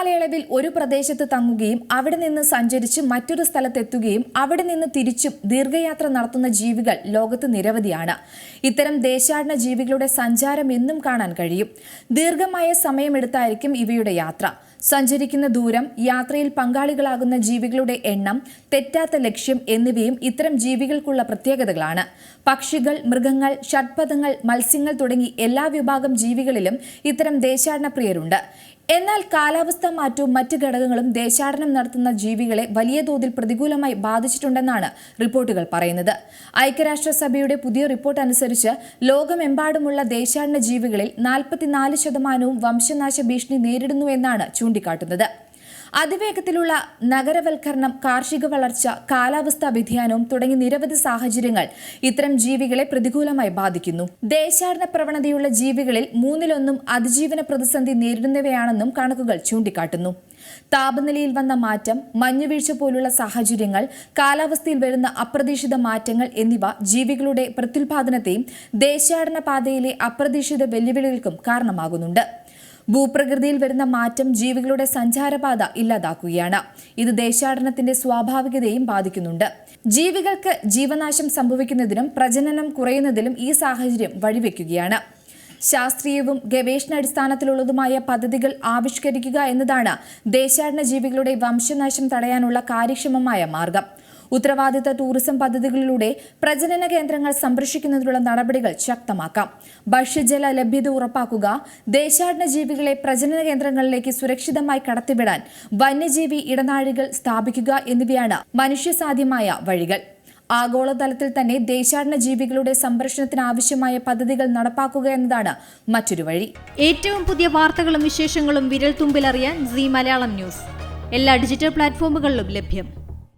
കാലയളവിൽ ഒരു പ്രദേശത്ത് തങ്ങുകയും അവിടെ നിന്ന് സഞ്ചരിച്ച് മറ്റൊരു സ്ഥലത്തെത്തുകയും അവിടെ നിന്ന് തിരിച്ചും ദീർഘയാത്ര നടത്തുന്ന ജീവികൾ ലോകത്ത് നിരവധിയാണ്. ഇത്തരം ദേശാടന ജീവികളുടെ സഞ്ചാരം എന്നും കാണാൻ കഴിയും. ദീർഘമായ സമയമെടുത്തായിരിക്കും ഇവയുടെ യാത്ര. സഞ്ചരിക്കുന്ന ദൂരം യാത്രയിൽ പങ്കാളികളാകുന്ന ജീവികളുടെ എണ്ണം തെറ്റാത്ത ലക്ഷ്യം എന്നിവയും ഇത്തരം ജീവികൾക്കുള്ള പ്രത്യേകതകളാണ്. പക്ഷികൾ മൃഗങ്ങൾ ഷഡ്പഥങ്ങൾ മത്സ്യങ്ങൾ തുടങ്ങി എല്ലാ വിഭാഗം ജീവികളിലും ഇത്തരം ദേശാടന പ്രിയരുണ്ട് എന്നാൽ കാലാവസ്ഥ മാറ്റവും മറ്റ് ഘടകങ്ങളും ദേശാടനം നടത്തുന്ന ജീവികളെ വലിയ തോതിൽ പ്രതികൂലമായി ബാധിച്ചിട്ടുണ്ടെന്നാണ് റിപ്പോർട്ടുകൾ പറയുന്നത്. ഐക്യരാഷ്ട്രസഭയുടെ പുതിയ റിപ്പോർട്ട് അനുസരിച്ച് ലോകമെമ്പാടുമുള്ള ദേശാടന ജീവികളിൽ നാൽപ്പത്തിനാല് ശതമാനവും വംശനാശ ഭീഷണി നേരിടുന്നുവെന്നാണ് ചൂണ്ടിക്കാട്ടുന്നത്. അതിവേഗത്തിലുള്ള നഗരവൽക്കരണം കാർഷിക വളർച്ച കാലാവസ്ഥാ വ്യതിയാനവും തുടങ്ങി നിരവധി സാഹചര്യങ്ങൾ ഇത്തരം ജീവികളെ പ്രതികൂലമായി ബാധിക്കുന്നു. ദേശാടന പ്രവണതയുള്ള ജീവികളിൽ മൂന്നിലൊന്നും അതിജീവന പ്രതിസന്ധി നേരിടുന്നവയാണെന്നും കണക്കുകൾ ചൂണ്ടിക്കാട്ടുന്നു. താപനിലയിൽ വന്ന മാറ്റം മഞ്ഞുവീഴ്ച പോലുള്ള സാഹചര്യങ്ങൾ കാലാവസ്ഥയിൽ വരുന്ന അപ്രതീക്ഷിത മാറ്റങ്ങൾ എന്നിവ ജീവികളുടെ പ്രത്യുൽപാദനത്തെയും ദേശാടന പാതയിലെ അപ്രതീക്ഷിത വെല്ലുവിളികൾക്കും കാരണമാകുന്നുണ്ട്. ഭൂപ്രകൃതിയിൽ വരുന്ന മാറ്റം ജീവികളുടെ സഞ്ചാരപാത ഇല്ലാതാക്കുകയാണ്. ഇത് ദേശാടനത്തിന്റെ സ്വാഭാവികതയും ബാധിക്കുന്നുണ്ട്. ജീവികൾക്ക് ജീവനാശം സംഭവിക്കുന്നതിനും പ്രജനനം കുറയുന്നതിലും ഈ സാഹചര്യം വഴിവെക്കുകയാണ്. ശാസ്ത്രീയവും ഗവേഷണാടിസ്ഥാനത്തിലുള്ളതുമായ പദ്ധതികൾ ആവിഷ്കരിക്കുക എന്നതാണ് ദേശാടന ജീവികളുടെ വംശനാശം തടയാനുള്ള കാര്യക്ഷമമായ മാർഗം. ഉത്തരവാദിത്ത ടൂറിസം പദ്ധതികളിലൂടെ പ്രജനന കേന്ദ്രങ്ങൾ സംരക്ഷിക്കുന്നതിനുള്ള നടപടികൾ ശക്തമാക്കാം. ഭക്ഷ്യജല ലഭ്യത ഉറപ്പാക്കുക ദേശാടന ജീവികളെ പ്രജനന കേന്ദ്രങ്ങളിലേക്ക് സുരക്ഷിതമായി കടത്തിവിടാൻ വന്യജീവി ഇടനാഴികൾ സ്ഥാപിക്കുക എന്നിവയാണ് മനുഷ്യസാധ്യമായ വഴികൾ. ആഗോളതലത്തിൽ തന്നെ ദേശാടന ജീവികളുടെ സംരക്ഷണത്തിന് ആവശ്യമായ പദ്ധതികൾ നടപ്പാക്കുക എന്നതാണ് മറ്റൊരു വഴി. ഏറ്റവും പുതിയ വാർത്തകളും വിശേഷങ്ങളും വിരൽ തുമ്പിലറിയാൻ സി മലയാളം ന്യൂസ്. എല്ലാ ഡിജിറ്റൽ പ്ലാറ്റ്ഫോമുകളിലും ലഭ്യം.